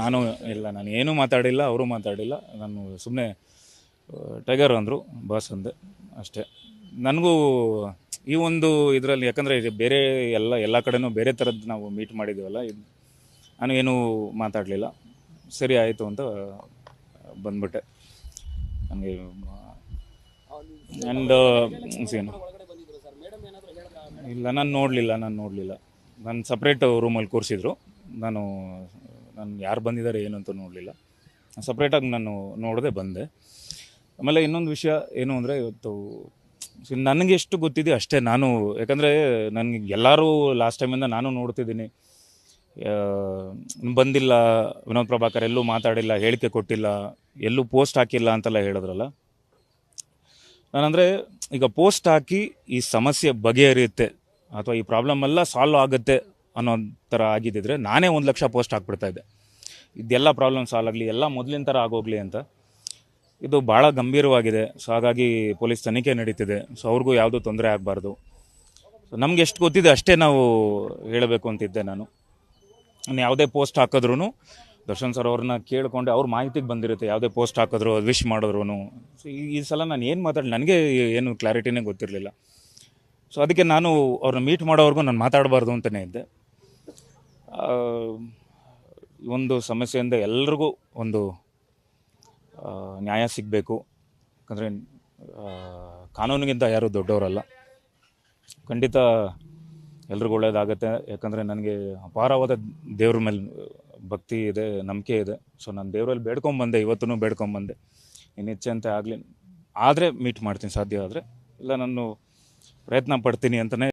ನಾನು ಇಲ್ಲ, ನಾನು ಏನೂ ಮಾತಾಡಿಲ್ಲ, ಅವರು ಮಾತಾಡಿಲ್ಲ. ನಾನು ಸುಮ್ಮನೆ ಟೈಗರ್ ಅಂದರು ಬಾಸ್ ಅಂದೆ ಅಷ್ಟೇ. ನನಗೂ ಈ ಒಂದು ಇದರಲ್ಲಿ, ಯಾಕಂದರೆ ಬೇರೆ ಎಲ್ಲ ಎಲ್ಲ ಕಡೆನೂ ಬೇರೆ ಥರದ್ದು ನಾವು ಮೀಟ್ ಮಾಡಿದ್ದೀವಲ್ಲ ಇದು ನಾನು ಏನೂ ಮಾತಾಡಲಿಲ್ಲ. ಸರಿ ಆಯಿತು ಅಂತ ಬಂದ್ಬಿಟ್ಟೆ. ನನಗೆ ಆ್ಯಂಡ್ ಏನು ಇಲ್ಲ, ನಾನು ನೋಡಲಿಲ್ಲ ನಾನು ನೋಡಲಿಲ್ಲ. ನಾನು ಸಪ್ರೇಟ್ ರೂಮಲ್ಲಿ ಕೂರಿಸಿದ್ರು. ನಾನು ನಾನು ಯಾರು ಬಂದಿದ್ದಾರೆ ಏನು ಅಂತ ನೋಡಲಿಲ್ಲ. ಸಪ್ರೇಟಾಗಿ ನಾನು ನೋಡದೆ ಬಂದೆ. ಆಮೇಲೆ ಇನ್ನೊಂದು ವಿಷಯ ಏನು ಅಂದರೆ ಇವತ್ತು ನನಗೆ ಎಷ್ಟು ಗೊತ್ತಿದೆ ಅಷ್ಟೇ ನಾನು, ಯಾಕಂದರೆ ನನಗೆ ಎಲ್ಲರೂ ಲಾಸ್ಟ್ ಟೈಮಿಂದ ನಾನು ನೋಡ್ತಿದ್ದೀನಿ. ಬಂದಿಲ್ಲ, ವಿನೋದ್ ಪ್ರಭಾಕರ್ ಎಲ್ಲೂ ಮಾತಾಡಿಲ್ಲ, ಹೇಳಿಕೆ ಕೊಟ್ಟಿಲ್ಲ, ಎಲ್ಲೂ ಪೋಸ್ಟ್ ಹಾಕಿಲ್ಲ ಅಂತೆಲ್ಲ ಹೇಳಿದ್ರಲ್ಲ. ನಾನಂದರೆ ಈಗ ಪೋಸ್ಟ್ ಹಾಕಿ ಈ ಸಮಸ್ಯೆ ಬಗೆಹರಿಯುತ್ತೆ, ಅಥವಾ ಈ ಪ್ರಾಬ್ಲಮ್ ಎಲ್ಲ ಸಾಲ್ವ್ ಆಗುತ್ತೆ ಅನ್ನೋ ಥರ ಆಗಿದ್ದಿದ್ರೆ ನಾನೇ ಒಂದು ಲಕ್ಷ ಪೋಸ್ಟ್ ಹಾಕ್ಬಿಡ್ತಾ ಇದ್ದೆ. ಇದೆಲ್ಲ ಪ್ರಾಬ್ಲಮ್ ಸಾಲ್ವ್ ಆಗಲಿ, ಎಲ್ಲ ಮೊದಲಿನ ಥರ ಆಗೋಗ್ಲಿ ಅಂತ. ಇದು ಭಾಳ ಗಂಭೀರವಾಗಿದೆ. ಸೊ ಹಾಗಾಗಿ ಪೊಲೀಸ್ ತನಿಖೆ ನಡೀತಿದೆ. ಸೊ ಅವ್ರಿಗೂ ಯಾವುದೂ ತೊಂದರೆ ಆಗಬಾರ್ದು. ಸೊ ನಮ್ಗೆ ಎಷ್ಟು ಗೊತ್ತಿದೆ ಅಷ್ಟೇ ನಾವು ಹೇಳಬೇಕು ಅಂತಿದ್ದೆ ನಾನು. ನಾನು ಯಾವುದೇ ಪೋಸ್ಟ್ ಹಾಕಿದ್ರು ದರ್ಶನ್ ಸರ್ ಅವ್ರನ್ನ ಕೇಳಿಕೊಂಡು ಅವ್ರ ಮಾಹಿತಿಗೆ ಬಂದಿರುತ್ತೆ ಯಾವುದೇ ಪೋಸ್ಟ್ ಹಾಕಿದ್ರು ವಿಶ್ ಮಾಡಿದ್ರು ಸೊ ಈ ಸಲ ನಾನು ಏನು ಮಾತಾಡಿ, ನನಗೆ ಏನು ಕ್ಲಾರಿಟಿನೇ ಗೊತ್ತಿರಲಿಲ್ಲ. ಸೊ ಅದಕ್ಕೆ ನಾನು ಅವ್ರನ್ನ ಮೀಟ್ ಮಾಡೋವರೆಗೂ ನಾನು ಮಾತಾಡಬಾರ್ದು ಅಂತಲೇ ಇದ್ದೆ. ಒಂದು ಸಮಸ್ಯೆಯಿಂದ ಎಲ್ರಿಗೂ ಒಂದು ನ್ಯಾಯ ಸಿಗಬೇಕು. ಯಾಕಂದರೆ ಕಾನೂನಿಗಿಂತ ಯಾರೂ ದೊಡ್ಡವರಲ್ಲ. ಖಂಡಿತ ಎಲ್ರಿಗೂ ಒಳ್ಳೆಯದಾಗತ್ತೆ ಯಾಕಂದರೆ, ನನಗೆ ಅಪಾರವಾದ ದೇವ್ರ ಮೇಲೆ ಭಕ್ತಿ ಇದೆ, ನಂಬಿಕೆ ಇದೆ. ಸೊ ನಾನು ದೇವರಲ್ಲಿ ಬೇಡ್ಕೊಂಬಂದೆ ಇವತ್ತೂ ಬೇಡ್ಕೊಂಬಂದೆ. ಇನ್ನು ಅಂತ ಆಗಲಿ, ಆದರೆ ಮೀಟ್ ಮಾಡ್ತೀನಿ, ಸಾಧ್ಯ ಆದರೆ. ಇಲ್ಲ, ನಾನು ಪ್ರಯತ್ನ ಪಡ್ತೀನಿ ಅಂತಲೇ